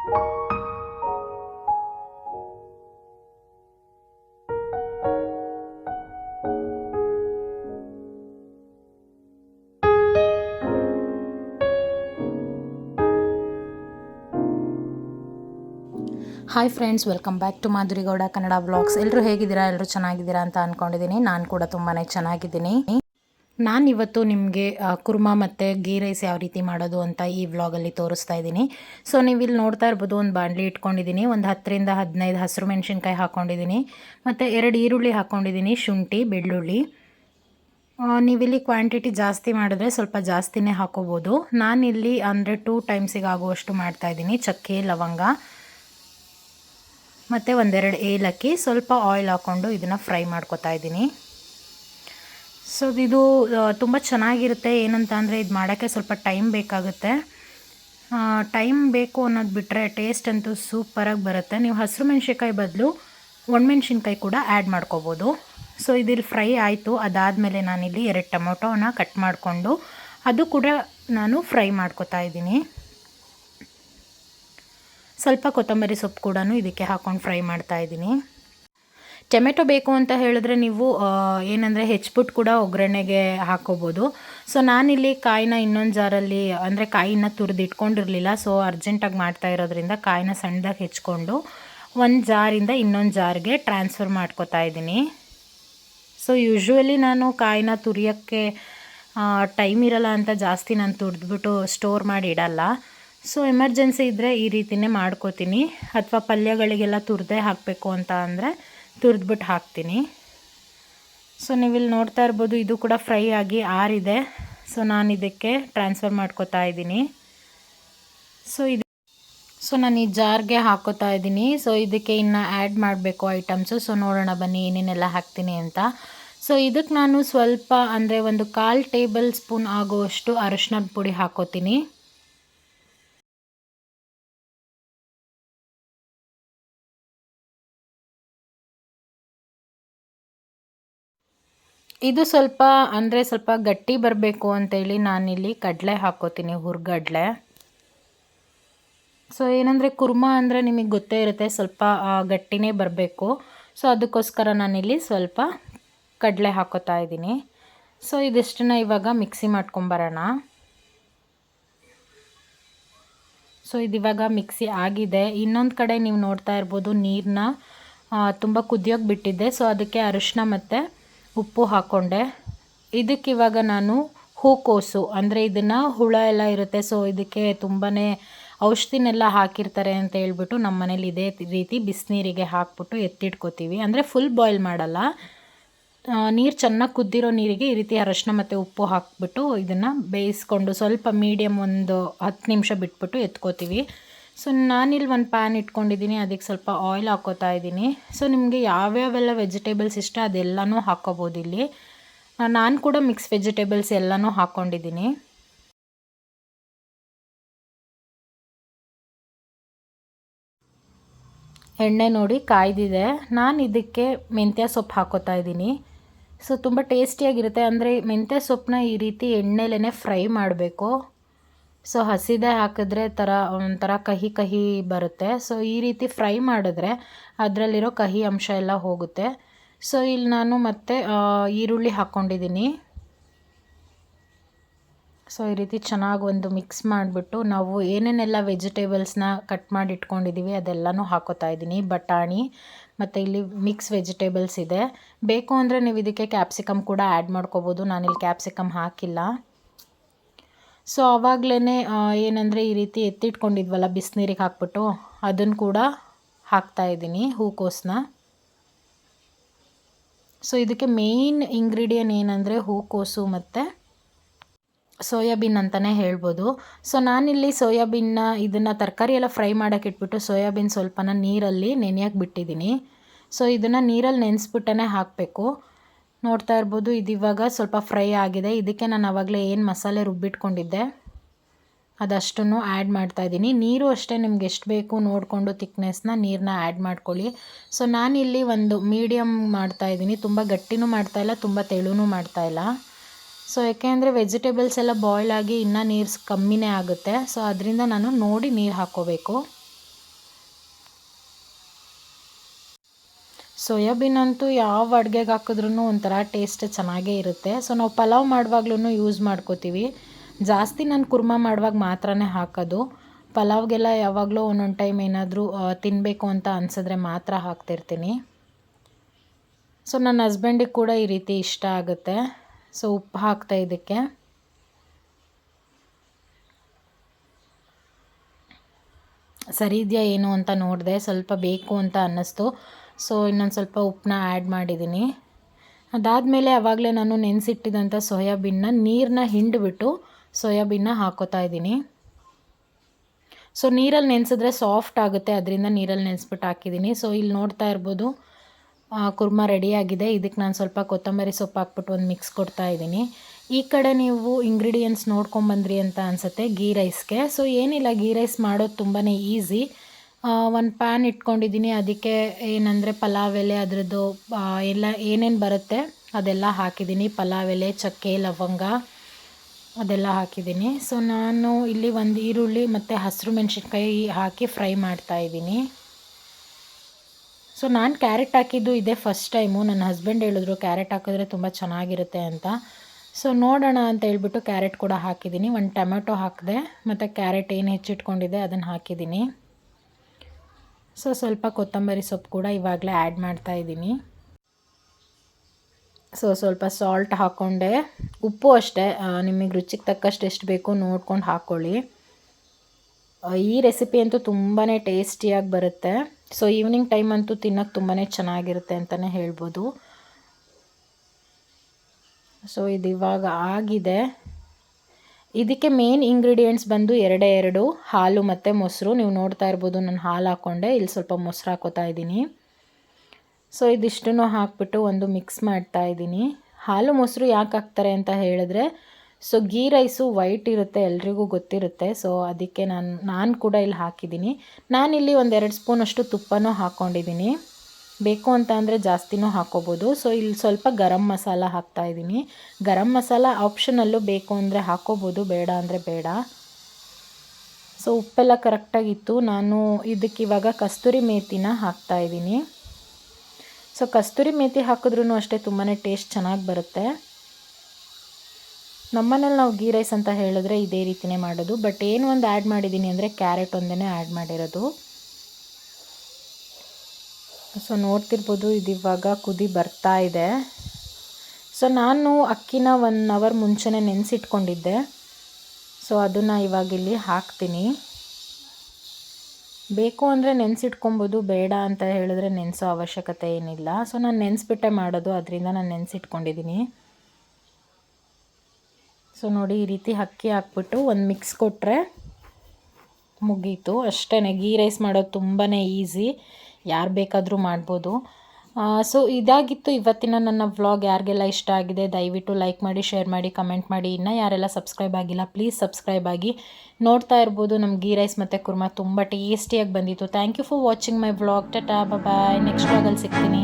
Hi friends welcome back to Madhuri Gowda Kannada blogs ಎಲ್ಲರೂ ಹೇಗಿದ್ದೀರಾ? ಎಲ್ಲರೂ ಚೆನ್ನಾಗಿದ್ದೀರಾ ಅಂತ ಅಂದ್ಕೊಂಡಿದ್ದೀನಿ ನಾನು ಕೂಡ ತುಂಬಾ ಚೆನ್ನಾಗಿದ್ದೀನಿ. ನಾನು ಇವತ್ತು ನಿಮಗೆ ಕುರ್ಮಾ ಮತ್ತು ಗೀ ರೈಸ್ ಯಾವ ರೀತಿ ಮಾಡೋದು ಅಂತ ಈ ವ್ಲಾಗಲ್ಲಿ ತೋರಿಸ್ತಾ ಇದ್ದೀನಿ. ಸೊ ನೀವು ಇಲ್ಲಿ ನೋಡ್ತಾ ಇರ್ಬೋದು, ಒಂದು ಬಾಣಲಿ ಇಟ್ಕೊಂಡಿದ್ದೀನಿ, ಒಂದು ಹತ್ತರಿಂದ ಹದಿನೈದು ಹಸಿರು ಮೆಣಸಿನ್ಕಾಯಿ ಹಾಕ್ಕೊಂಡಿದ್ದೀನಿ ಮತ್ತು ಎರಡು ಈರುಳ್ಳಿ ಹಾಕ್ಕೊಂಡಿದ್ದೀನಿ ಶುಂಠಿ, ಬೆಳ್ಳುಳ್ಳಿ. ನೀವಿಲ್ಲಿ ಕ್ವಾಂಟಿಟಿ ಜಾಸ್ತಿ ಮಾಡಿದ್ರೆ ಸ್ವಲ್ಪ ಜಾಸ್ತಿನೇ ಹಾಕೋಬೋದು. ನಾನಿಲ್ಲಿ ಅಂದರೆ ಟೂ ಟೈಮ್ಸಿಗೆ ಆಗುವಷ್ಟು ಮಾಡ್ತಾಯಿದ್ದೀನಿ ಚಕ್ಕೆ, ಲವಂಗ, ಮತ್ತು ಒಂದೆರಡು ಏಲಕ್ಕಿ, ಸ್ವಲ್ಪ ಆಯಿಲ್ ಹಾಕ್ಕೊಂಡು ಇದನ್ನು ಫ್ರೈ ಮಾಡ್ಕೊತಾ ಇದ್ದೀನಿ. ಸೊ ಇದು ತುಂಬ ಚೆನ್ನಾಗಿರುತ್ತೆ. ಏನಂತ ಅಂದರೆ ಇದು ಮಾಡೋಕ್ಕೆ ಸ್ವಲ್ಪ ಟೈಮ್ ಬೇಕಾಗುತ್ತೆ. ಟೈಮ್ ಬೇಕು ಅನ್ನೋದು ಬಿಟ್ಟರೆ ಟೇಸ್ಟ್ ಅಂತೂ ಸೂಪರಾಗಿ ಬರುತ್ತೆ. ನೀವು ಹಸಿರು ಮೆಣಸಿನ್ಕಾಯಿ ಬದಲು ಒಣಮೆಣ್ಸಿನ್ಕಾಯಿ ಕೂಡ ಆ್ಯಡ್ ಮಾಡ್ಕೋಬೋದು. ಸೊ ಇದಿಲ್ಲಿ ಫ್ರೈ ಆಯಿತು. ಅದಾದಮೇಲೆ ನಾನಿಲ್ಲಿ ಎರಡು ಟೊಮೊಟೊನ ಕಟ್ ಮಾಡಿಕೊಂಡು ಅದು ಕೂಡ ನಾನು ಫ್ರೈ ಮಾಡ್ಕೊತಾ ಇದ್ದೀನಿ. ಸ್ವಲ್ಪ ಕೊತ್ತಂಬರಿ ಸೊಪ್ಪು ಕೂಡ ಇದಕ್ಕೆ ಹಾಕ್ಕೊಂಡು ಫ್ರೈ ಮಾಡ್ತಾ ಇದ್ದೀನಿ. ಟೊಮೆಟೊ ಬೇಕು ಅಂತ ಹೇಳಿದ್ರೆ ನೀವು ಏನಂದರೆ ಹೆಚ್ಬಿಟ್ಟು ಕೂಡ ಒಗ್ಗರಣೆಗೆ ಹಾಕೋಬೋದು. ಸೊ ನಾನಿಲ್ಲಿ ಕಾಯಿನ ಇನ್ನೊಂದು ಜಾರಲ್ಲಿ, ಅಂದರೆ ಕಾಯಿನ ತುರಿದು ಇಟ್ಕೊಂಡಿರಲಿಲ್ಲ. ಸೊ ಅರ್ಜೆಂಟಾಗಿ ಮಾಡ್ತಾ ಇರೋದ್ರಿಂದ ಕಾಯಿನ ಸಣ್ಣದಾಗಿ ಹೆಚ್ಕೊಂಡು ಒಂದು ಜಾರಿಂದ ಇನ್ನೊಂದು ಜಾರ್ಗೆ ಟ್ರಾನ್ಸ್ಫರ್ ಮಾಡ್ಕೋತಾ ಇದ್ದೀನಿ. ಸೊ ಯೂಶ್ವಲಿ ನಾನು ಕಾಯಿನ ತುರಿಯೋಕ್ಕೆ ಟೈಮ್ ಇರಲ್ಲ ಅಂತ ಜಾಸ್ತಿ ನಾನು ತುರಿದ್ಬಿಟ್ಟು ಸ್ಟೋರ್ ಮಾಡಿ ಇಡಲ್ಲ. ಸೊ ಎಮರ್ಜೆನ್ಸಿ ಇದ್ದರೆ ಈ ರೀತಿನೇ ಮಾಡ್ಕೋತೀನಿ. ಅಥವಾ ಪಲ್ಯಗಳಿಗೆಲ್ಲ ತುರಿದೇ ಹಾಕಬೇಕು ಅಂತ ಅಂದರೆ ತುರಿದ್ಬಿಟ್ಟು ಹಾಕ್ತೀನಿ. ಸೊ ನೀವಿಲ್ಲಿ ನೋಡ್ತಾ ಇರ್ಬೋದು ಇದು ಕೂಡ ಫ್ರೈ ಆಗಿ ಆರಿದೆ. ಸೊ ನಾನು ಇದಕ್ಕೆ ಟ್ರಾನ್ಸ್ಫರ್ ಮಾಡ್ಕೋತಾ ಇದ್ದೀನಿ. ಸೊ ಇದು ಸೊ ನಾನು ಈ ಜಾರ್ಗೆ ಹಾಕೋತಾ ಇದ್ದೀನಿ. ಸೊ ಇದಕ್ಕೆ ಇನ್ನು ಆ್ಯಡ್ ಮಾಡಬೇಕು ಐಟಮ್ಸು ಸೊ ನೋಡೋಣ ಬನ್ನಿ ಏನೇನೆಲ್ಲ ಹಾಕ್ತೀನಿ ಅಂತ. ಸೊ ಇದಕ್ಕೆ ನಾನು ಸ್ವಲ್ಪ ಅಂದರೆ ಒಂದು ಕಾಲು ಟೇಬಲ್ ಸ್ಪೂನ್ ಆಗುವಷ್ಟು ಅರಶಿನದ ಪುಡಿ ಹಾಕೋತೀನಿ. ಇದು ಸ್ವಲ್ಪ ಅಂದರೆ ಸ್ವಲ್ಪ ಗಟ್ಟಿ ಬರಬೇಕು ಅಂತೇಳಿ ನಾನಿಲ್ಲಿ ಕಡಲೆ ಹಾಕೋತೀನಿ ಹುರ್ಗಡಲೆ. ಸೊ ಏನಂದರೆ ಕುರ್ಮ ಅಂದರೆ ನಿಮಗೆ ಗೊತ್ತೇ ಇರುತ್ತೆ ಸ್ವಲ್ಪ ಗಟ್ಟಿನೇ ಬರಬೇಕು. ಸೊ ಅದಕ್ಕೋಸ್ಕರ ನಾನಿಲ್ಲಿ ಸ್ವಲ್ಪ ಕಡಲೆ ಹಾಕೋತಾ ಇದ್ದೀನಿ. ಸೊ ಇದಿಷ್ಟನ್ನ ಇವಾಗ ಮಿಕ್ಸಿ ಮಾಡ್ಕೊಂಬರೋಣ. ಸೊ ಇದಿವಾಗ ಮಿಕ್ಸಿ ಆಗಿದೆ. ಇನ್ನೊಂದು ಕಡೆ ನೀವು ನೋಡ್ತಾ ಇರ್ಬೋದು ನೀರನ್ನ ತುಂಬ ಕುದಿಯೋಕೆ ಬಿಟ್ಟಿದ್ದೆ. ಸೊ ಅದಕ್ಕೆ ಅರಿಶಿನ ಮತ್ತು ಉಪ್ಪು ಹಾಕ್ಕೊಂಡೆ ಇದಕ್ಕೆ ಇವಾಗ ನಾನು ಹೂಕೋಸು, ಅಂದರೆ ಇದನ್ನು ಹುಳ ಎಲ್ಲ ಇರುತ್ತೆ. ಸೊ ಇದಕ್ಕೆ ತುಂಬಾ ಔಷಧಿನೆಲ್ಲ ಹಾಕಿರ್ತಾರೆ ಅಂತ ಹೇಳ್ಬಿಟ್ಟು ನಮ್ಮ ಮನೇಲಿ ಇದೇ ರೀತಿ ಬಿಸಿನೀರಿಗೆ ಹಾಕ್ಬಿಟ್ಟು ಎತ್ತಿಟ್ಕೋತೀವಿ. ಅಂದರೆ ಫುಲ್ ಬಾಯ್ಲ್ ಮಾಡಲ್ಲ. ನೀರು ಚೆನ್ನಾಗಿ ಕುದ್ದಿರೋ ನೀರಿಗೆ ಈ ರೀತಿ ಅರಶಿನ ಮತ್ತು ಉಪ್ಪು ಹಾಕ್ಬಿಟ್ಟು ಇದನ್ನು ಬೇಯಿಸ್ಕೊಂಡು ಸ್ವಲ್ಪ ಮೀಡಿಯಮ್ ಒಂದು ಹತ್ತು ನಿಮಿಷ ಬಿಟ್ಬಿಟ್ಟು ಎತ್ಕೋತೀವಿ. ಸೊ ನಾನಿಲ್ಲಿ ಒಂದು ಪ್ಯಾನ್ ಇಟ್ಕೊಂಡಿದ್ದೀನಿ, ಅದಕ್ಕೆ ಸ್ವಲ್ಪ ಆಯಿಲ್ ಹಾಕೋತಾ ಇದ್ದೀನಿ. ಸೊ ನಿಮಗೆ ಯಾವ್ಯಾವೆಲ್ಲ ವೆಜಿಟೇಬಲ್ಸ್ ಇಷ್ಟ ಅದೆಲ್ಲನೂ ಹಾಕೋಬೋದು ಇಲ್ಲಿ. ನಾನು ಕೂಡ ಮಿಕ್ಸ್ ವೆಜಿಟೇಬಲ್ಸ್ ಎಲ್ಲನೂ ಹಾಕ್ಕೊಂಡಿದ್ದೀನಿ ಎಣ್ಣೆ ನೋಡಿ ಕಾಯ್ದಿದೆ. ನಾನು ಇದಕ್ಕೆ ಮೆಂತ್ಯ ಸೊಪ್ಪು ಹಾಕೋತಾ ಇದ್ದೀನಿ. ಸೊ ತುಂಬ ಟೇಸ್ಟಿಯಾಗಿರುತ್ತೆ ಅಂದರೆ ಮೆಂತ್ಯ ಸೊಪ್ಪನ್ನ ಈ ರೀತಿ ಎಣ್ಣೆಲೇ ಫ್ರೈ ಮಾಡಬೇಕು. ಸೊ ಹಸಿದೆ ಹಾಕಿದ್ರೆ ಥರ ಒಂಥರ ಕಹಿ ಕಹಿ ಬರುತ್ತೆ. ಸೊ ಈ ರೀತಿ ಫ್ರೈ ಮಾಡಿದ್ರೆ ಅದರಲ್ಲಿರೋ ಕಹಿ ಅಂಶ ಎಲ್ಲ ಹೋಗುತ್ತೆ. ಸೊ ಇಲ್ಲಿ ನಾನು ಮತ್ತೆ ಈರುಳ್ಳಿ ಹಾಕ್ಕೊಂಡಿದ್ದೀನಿ ಸೊ ಈ ರೀತಿ ಚೆನ್ನಾಗಿ ಒಂದು ಮಿಕ್ಸ್ ಮಾಡಿಬಿಟ್ಟು ನಾವು ಏನೇನೆಲ್ಲ ವೆಜಿಟೇಬಲ್ಸ್ನ ಕಟ್ ಮಾಡಿ ಇಟ್ಕೊಂಡಿದ್ದೀವಿ ಅದೆಲ್ಲನೂ ಹಾಕೋತಾ ಇದ್ದೀನಿ. ಬಟಾಣಿ, ಮತ್ತು ಇಲ್ಲಿ ಮಿಕ್ಸ್ ವೆಜಿಟೇಬಲ್ಸ್ ಇದೆ. ಬೇಕು ಅಂದರೆ ನೀವು ಇದಕ್ಕೆ ಕ್ಯಾಪ್ಸಿಕಮ್ ಕೂಡ ಆ್ಯಡ್ ಮಾಡ್ಕೋಬೋದು. ನಾನಿಲ್ಲಿ ಕ್ಯಾಪ್ಸಿಕಮ್ ಹಾಕಿಲ್ಲ. ಸೊ ಆವಾಗಲೇ ಏನಂದರೆ ಈ ರೀತಿ ಎತ್ತಿಟ್ಕೊಂಡಿದ್ವಲ್ಲ, ಬಿಸಿನೀರಿಗೆ ಹಾಕ್ಬಿಟ್ಟು ಅದನ್ನು ಕೂಡ ಹಾಕ್ತಾ ಇದ್ದೀನಿ ಹೂಕೋಸನ್ನ ಸೊ ಇದಕ್ಕೆ ಮೇಯ್ನ್ ಇಂಗ್ರೀಡಿಯನ್ ಏನಂದರೆ ಹೂಕೋಸು ಮತ್ತು ಸೋಯಾಬೀನ್ ಅಂತಲೇ ಹೇಳ್ಬೋದು. ಸೊ ನಾನಿಲ್ಲಿ ಸೋಯಾಬೀನ್ನ ಇದನ್ನು ತರಕಾರಿ ಎಲ್ಲ ಫ್ರೈ ಮಾಡೋಕೆ ಇಟ್ಬಿಟ್ಟು ಸೋಯಾಬೀನ್ ಸ್ವಲ್ಪನ ನೀರಲ್ಲಿ ನೆನೆಯಕ್ಕೆ ಬಿಟ್ಟಿದ್ದೀನಿ. ಸೊ ಇದನ್ನು ನೀರಲ್ಲಿ ನೆನೆಸ್ಬಿಟ್ಟೇ ಹಾಕಬೇಕು. ನೋಡ್ತಾ ಇರ್ಬೋದು. ಇದು ಇವಾಗ ಸ್ವಲ್ಪ ಫ್ರೈ ಆಗಿದೆ. ಇದಕ್ಕೆ ನಾನು ಆವಾಗಲೇ ಏನು ಮಸಾಲೆ ರುಬ್ಬಿಟ್ಕೊಂಡಿದ್ದೆ, ಅದಷ್ಟನ್ನು ಆ್ಯಡ್ ಮಾಡ್ತಾ ಇದ್ದೀನಿ. ನೀರು ಅಷ್ಟೇ ನಿಮ್ಗೆ ಎಷ್ಟು ಬೇಕು ನೋಡಿಕೊಂಡು ತಿಕ್ನೆಸ್ನ ನೀರನ್ನ ಆ್ಯಡ್ ಮಾಡ್ಕೊಳ್ಳಿ. ಸೊ ಇಲ್ಲಿ ಒಂದು ಮೀಡಿಯಮ್ ಮಾಡ್ತಾ ಇದ್ದೀನಿ. ತುಂಬ ಗಟ್ಟಿನೂ ಮಾಡ್ತಾ ಇಲ್ಲ, ತುಂಬ ತೆಳುನೂ ಮಾಡ್ತಾ ಇಲ್ಲ. ಸೊ ಯಾಕೆಂದರೆ ವೆಜಿಟೇಬಲ್ಸ್ ಎಲ್ಲ ಬಾಯ್ಲ್ ಆಗಿ ಇನ್ನೂ ನೀರು ಕಮ್ಮಿನೇ ಆಗುತ್ತೆ. ಸೊ, ಅದರಿಂದ ನಾನು ನೋಡಿ ನೀರು ಹಾಕ್ಕೋಬೇಕು ಸೋಯಾಬೀನ್ ಅಂತೂ ಯಾವ ಅಡುಗೆಗೆ ಹಾಕಿದ್ರೂ ಒಂಥರ ಟೇಸ್ಟ್ ಚೆನ್ನಾಗೇ ಇರುತ್ತೆ. ಸೊ ನಾವು ಪಲಾವ್ ಮಾಡುವಾಗ್ಲೂ ಯೂಸ್ ಮಾಡ್ಕೋತೀವಿ. ಜಾಸ್ತಿ ನಾನು ಕುರ್ಮಾ ಮಾಡುವಾಗ ಮಾತ್ರನೇ ಹಾಕೋದು. ಪಲಾವ್ಗೆಲ್ಲ ಯಾವಾಗಲೂ ಒಂದೊಂದು ಟೈಮ್ ಏನಾದರೂ ತಿನ್ನಬೇಕು ಅಂತ ಅನಿಸಿದ್ರೆ ಮಾತ್ರ ಹಾಕ್ತಿರ್ತೀನಿ. ಸೊ ನನ್ನ ಹಸ್ಬೆಂಡಿಗೆ ಕೂಡ ಈ ರೀತಿ ಇಷ್ಟ ಆಗುತ್ತೆ. ಸೊ ಉಪ್ಪು ಹಾಕ್ತಾ ಇದಕ್ಕೆ ಸರಿ ಇದೆಯಾ ಏನು ಅಂತ ನೋಡಿದೆ. ಸ್ವಲ್ಪ ಬೇಕು ಅಂತ ಅನ್ನಿಸ್ತು. ಸೊ ಇನ್ನೊಂದು ಸ್ವಲ್ಪ ಉಪ್ಪನ್ನ ಆ್ಯಡ್ ಮಾಡಿದ್ದೀನಿ. ಅದಾದಮೇಲೆ ಆವಾಗಲೇ ನಾನು ನೆನೆಸಿಟ್ಟಿದಂಥ ಸೋಯಾಬೀನ್ನ ನೀರನ್ನ ಹಿಂಡಿಬಿಟ್ಟು ಸೋಯಾಬೀನ್ನ ಹಾಕೋತಾ ಇದ್ದೀನಿ. ಸೊ ನೀರಲ್ಲಿ ನೆನೆಸಿದ್ರೆ ಸಾಫ್ಟ್ ಆಗುತ್ತೆ, ಅದರಿಂದ ನೀರಲ್ಲಿ ನೆನೆಸ್ಬಿಟ್ಟು ಹಾಕಿದ್ದೀನಿ. ಸೊ ಇಲ್ಲಿ ನೋಡ್ತಾ ಇರ್ಬೋದು ಕುರ್ಮಾ ರೆಡಿಯಾಗಿದೆ. ಇದಕ್ಕೆ ನಾನು ಸ್ವಲ್ಪ ಕೊತ್ತಂಬರಿ ಸೊಪ್ಪು ಹಾಕ್ಬಿಟ್ಟು ಒಂದು ಮಿಕ್ಸ್ ಕೊಡ್ತಾ ಇದ್ದೀನಿ. ಈ ಕಡೆ ನೀವು ಇಂಗ್ರೀಡಿಯೆಂಟ್ಸ್ ನೋಡ್ಕೊಂಬಂದ್ರಿ ಅಂತ ಅನಿಸುತ್ತೆ ಗೀ. ರೈಸ್ಗೆ ಸೊ ಏನಿಲ್ಲ ಗೀ ರೈಸ್ ಮಾಡೋದು ತುಂಬಾ ಈಸಿ ಒಂದು ಪ್ಯಾನ್ ಇಟ್ಕೊಂಡಿದ್ದೀನಿ ಅದಕ್ಕೆ ಏನಂದರೆ ಪಲಾವ್ ಎಲೆ ಅದರದ್ದು ಎಲ್ಲ ಏನೇನು ಬರುತ್ತೆ ಅದೆಲ್ಲ ಹಾಕಿದ್ದೀನಿ ಪಲಾವ್ ಎಲೆ, ಚಕ್ಕೆ, ಲವಂಗ ಅದೆಲ್ಲ ಹಾಕಿದ್ದೀನಿ ಸೊ ನಾನು ಇಲ್ಲಿ ಒಂದು ಈರುಳ್ಳಿ ಮತ್ತು ಹಸಿರು ಮೆಣಸಿನ್ಕಾಯಿ ಹಾಕಿ ಫ್ರೈ ಮಾಡ್ತಾಯಿದ್ದೀನಿ ಸೊ ನಾನು ಕ್ಯಾರೆಟ್ ಹಾಕಿದ್ದು ಇದೇ ಫಸ್ಟ್ ಟೈಮು ನನ್ನ ಹಸ್ಬೆಂಡ್ ಹೇಳಿದ್ರು ಕ್ಯಾರೆಟ್ ಹಾಕಿದ್ರೆ ತುಂಬ ಚೆನ್ನಾಗಿರುತ್ತೆ ಅಂತ. ಸೊ ನೋಡೋಣ ಅಂತ ಹೇಳ್ಬಿಟ್ಟು ಕ್ಯಾರೆಟ್ ಕೂಡ ಹಾಕಿದ್ದೀನಿ ಒಂದು ಟೊಮೆಟೊ ಹಾಕಿದೆ, ಮತ್ತು ಕ್ಯಾರೆಟ್ ಏನು ಹೆಚ್ಚಿಟ್ಕೊಂಡಿದೆ ಅದನ್ನು ಹಾಕಿದ್ದೀನಿ ಸೊ ಸ್ವಲ್ಪ ಕೊತ್ತಂಬರಿ ಸೊಪ್ಪು ಕೂಡ ಇವಾಗಲೇ ಆ್ಯಡ್ ಮಾಡ್ತಾ ಇದ್ದೀನಿ. ಸೊ ಸ್ವಲ್ಪ ಸಾಲ್ಟ್ ಹಾಕ್ಕೊಂಡೆ ಉಪ್ಪು ಅಷ್ಟೇ ನಿಮಗೆ ರುಚಿಗೆ ತಕ್ಕಷ್ಟು ಎಷ್ಟು ಬೇಕೋ ನೋಡ್ಕೊಂಡು ಹಾಕ್ಕೊಳ್ಳಿ ಈ ರೆಸಿಪಿ ಅಂತೂ ತುಂಬಾ ಟೇಸ್ಟಿಯಾಗಿ ಬರುತ್ತೆ. ಸೊ ಈವ್ನಿಂಗ್ ಟೈಮ್ ಅಂತೂ ತಿನ್ನೋಕ್ಕೆ ತುಂಬಾ ಚೆನ್ನಾಗಿರುತ್ತೆ ಅಂತಲೇ ಹೇಳ್ಬೋದು. ಸೊ ಇದು ಇವಾಗ ಆಗಿದೆ. ಇದಕ್ಕೆ ಮೇನ್ ಇಂಗ್ರೀಡಿಯೆಂಟ್ಸ್ ಬಂದು ಎರಡೇ ಎರಡು, ಹಾಲು ಮತ್ತು ಮೊಸರು. ನೀವು ನೋಡ್ತಾ ಇರ್ಬೋದು ನಾನು ಹಾಲು ಹಾಕ್ಕೊಂಡೆ ಇಲ್ಲಿ ಸ್ವಲ್ಪ ಮೊಸರು ಹಾಕೋತಾ ಇದ್ದೀನಿ. ಸೊ ಇದಿಷ್ಟನ್ನು ಹಾಕ್ಬಿಟ್ಟು ಒಂದು ಮಿಕ್ಸ್ ಮಾಡ್ತಾ ಇದ್ದೀನಿ. ಹಾಲು ಮೊಸರು ಯಾಕೆ ಹಾಕ್ತಾರೆ ಅಂತ ಹೇಳಿದ್ರೆ ಸೊ ಗೀ ರೈಸು ವೈಟ್ ಇರುತ್ತೆ, ಎಲ್ರಿಗೂ ಗೊತ್ತಿರುತ್ತೆ. ಸೊ ಅದಕ್ಕೆ ನಾನು ನಾನು ಕೂಡ ಇಲ್ಲಿ ಹಾಕಿದ್ದೀನಿ. ನಾನಿಲ್ಲಿ ಒಂದೆರಡು ಸ್ಪೂನಷ್ಟು ತುಪ್ಪನೂ ಹಾಕ್ಕೊಂಡಿದ್ದೀನಿ ಬೇಕು ಅಂತ ಅಂದರೆ ಜಾಸ್ತಿನೂ ಹಾಕ್ಕೋಬೋದು ಸೊ ಇಲ್ಲಿ ಸ್ವಲ್ಪ ಗರಂ ಮಸಾಲ ಹಾಕ್ತಾಯಿದ್ದೀನಿ ಗರಂ ಮಸಾಲ ಆಪ್ಷನಲ್ಲೂ ಬೇಕು ಅಂದರೆ ಹಾಕ್ಕೋಬೋದು ಬೇಡ ಅಂದರೆ ಬೇಡ. ಸೊ ಉಪ್ಪೆಲ್ಲ ಕರೆಕ್ಟಾಗಿತ್ತು ನಾನು ಇದಕ್ಕೆ ಇವಾಗ ಕಸ್ತೂರಿ ಮೇಥಿನ ಹಾಕ್ತಾಯಿದ್ದೀನಿ ಸೊ ಕಸ್ತೂರಿ ಮೇಥಿ ಹಾಕಿದ್ರೂ ಅಷ್ಟೇ ತುಂಬಾ ಟೇಸ್ಟ್ ಚೆನ್ನಾಗಿ ಬರುತ್ತೆ. ನಮ್ಮನೇಲಿ ನಾವು ಗೀ ರೈಸ್ ಅಂತ ಹೇಳಿದ್ರೆ ಇದೇ ರೀತಿಯೇ ಮಾಡೋದು. ಬಟ್ ಏನು ಒಂದು ಆ್ಯಡ್ ಮಾಡಿದ್ದೀನಿ ಅಂದರೆ ಕ್ಯಾರೆಟ್ ಒಂದೇ ಆ್ಯಡ್ ಮಾಡಿರೋದು. ಸೊ ನೋಡ್ತಿರ್ಬೋದು ಇದು ಇವಾಗ ಕುದಿ ಬರ್ತಾ ಇದೆ. ಸೊ ನಾನು ಅಕ್ಕಿನ ಒನ್ ಅವರ್ ಮುಂಚೆನೇ ನೆನೆಸಿಟ್ಕೊಂಡಿದ್ದೆ. ಸೊ ಅದನ್ನು ಇವಾಗ ಇಲ್ಲಿ ಹಾಕ್ತೀನಿ. ಬೇಕು ಅಂದರೆ ನೆನೆಸಿಟ್ಕೊಬೋದು, ಬೇಡ ಅಂತ ಹೇಳಿದ್ರೆ ನೆನೆಸೋ ಅವಶ್ಯಕತೆ ಏನಿಲ್ಲ. ಸೊ ನಾನು ನೆನೆಸ್ಬಿಟ್ಟೆ ಮಾಡೋದು, ಅದರಿಂದ ನಾನು ನೆನೆಸಿಟ್ಕೊಂಡಿದ್ದೀನಿ ಸೊ ನೋಡಿ, ಈ ರೀತಿ ಅಕ್ಕಿ ಹಾಕ್ಬಿಟ್ಟು ಒಂದು ಮಿಕ್ಸ್ ಕೊಟ್ಟರೆ ಮುಗೀತು. ಅಷ್ಟೇ ಗೀ ರೈಸ್ ಮಾಡೋದು ತುಂಬಾ ಈಸಿ ಯಾರು ಬೇಕಾದರೂ ಮಾಡ್ಬೋದು. ಸೊ ಇದಾಗಿತ್ತು ಇವತ್ತಿನ ನನ್ನ ವ್ಲಾಗ್. ಯಾರಿಗೆಲ್ಲ ಇಷ್ಟ ಆಗಿದೆ, ದಯವಿಟ್ಟು ಲೈಕ್ ಮಾಡಿ ಶೇರ್ ಮಾಡಿ ಕಮೆಂಟ್ ಮಾಡಿ. ಇನ್ನೂ ಯಾರೆಲ್ಲ ಸಬ್ಸ್ಕ್ರೈಬ್ ಆಗಿಲ್ಲ ಪ್ಲೀಸ್ ಸಬ್ಸ್ಕ್ರೈಬ್ ಆಗಿ. ನೋಡ್ತಾ ಇರ್ಬೋದು ನಮ್ಮ ಗೀ ರೈಸ್ ಮತ್ತು ಕುರ್ಮಾ ತುಂಬ ಟೇಸ್ಟಿಯಾಗಿ ಬಂದಿತ್ತು. Thank you for watching my vlog tata bye next ವ್ಲಾಗಲ್ಲಿ ಸಿಗ್ತೀನಿ.